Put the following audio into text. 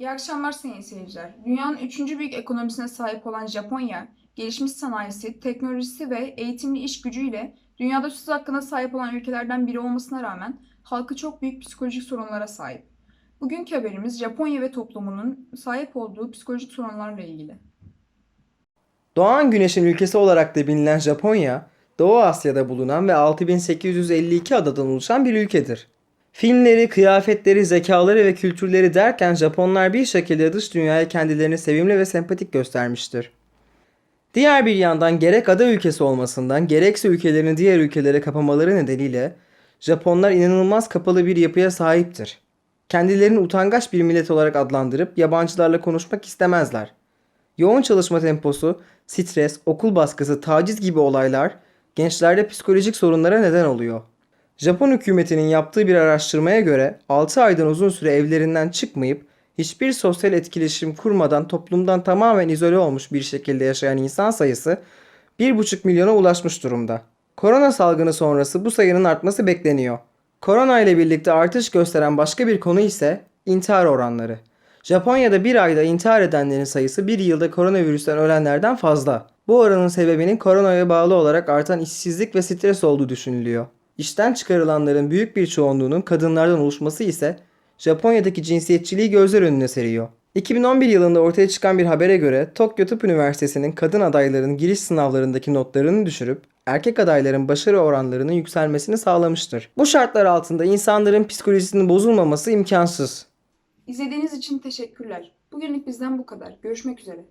İyi akşamlar sayın seyirciler. Dünyanın üçüncü büyük ekonomisine sahip olan Japonya, gelişmiş sanayisi, teknolojisi ve eğitimli iş gücüyle dünyada söz hakkına sahip olan ülkelerden biri olmasına rağmen halkı çok büyük psikolojik sorunlara sahip. Bugünkü haberimiz Japonya ve toplumunun sahip olduğu psikolojik sorunlarla ilgili. Doğan Güneş'in ülkesi olarak da bilinen Japonya, Doğu Asya'da bulunan ve 6852 adadan oluşan bir ülkedir. Filmleri, kıyafetleri, zekaları ve kültürleri derken Japonlar bir şekilde dış dünyaya kendilerini sevimli ve sempatik göstermiştir. Diğer bir yandan gerek ada ülkesi olmasından gerekse ülkelerini diğer ülkelere kapamaları nedeniyle Japonlar inanılmaz kapalı bir yapıya sahiptir. Kendilerini utangaç bir millet olarak adlandırıp yabancılarla konuşmak istemezler. Yoğun çalışma temposu, stres, okul baskısı, taciz gibi olaylar gençlerde psikolojik sorunlara neden oluyor. Japon hükümetinin yaptığı bir araştırmaya göre 6 aydan uzun süre evlerinden çıkmayıp hiçbir sosyal etkileşim kurmadan toplumdan tamamen izole olmuş bir şekilde yaşayan insan sayısı 1,5 milyona ulaşmış durumda. Korona salgını sonrası bu sayının artması bekleniyor. Korona ile birlikte artış gösteren başka bir konu ise intihar oranları. Japonya'da bir ayda intihar edenlerin sayısı bir yılda koronavirüsten ölenlerden fazla. Bu oranın sebebinin koronaya bağlı olarak artan işsizlik ve stres olduğu düşünülüyor. İşten çıkarılanların büyük bir çoğunluğunun kadınlardan oluşması ise Japonya'daki cinsiyetçiliği gözler önüne seriyor. 2011 yılında ortaya çıkan bir habere göre Tokyo Tıp Üniversitesi'nin kadın adayların giriş sınavlarındaki notlarını düşürüp erkek adayların başarı oranlarının yükselmesini sağlamıştır. Bu şartlar altında insanların psikolojisinin bozulmaması imkansız. İzlediğiniz için teşekkürler. Bugünlük bizden bu kadar. Görüşmek üzere.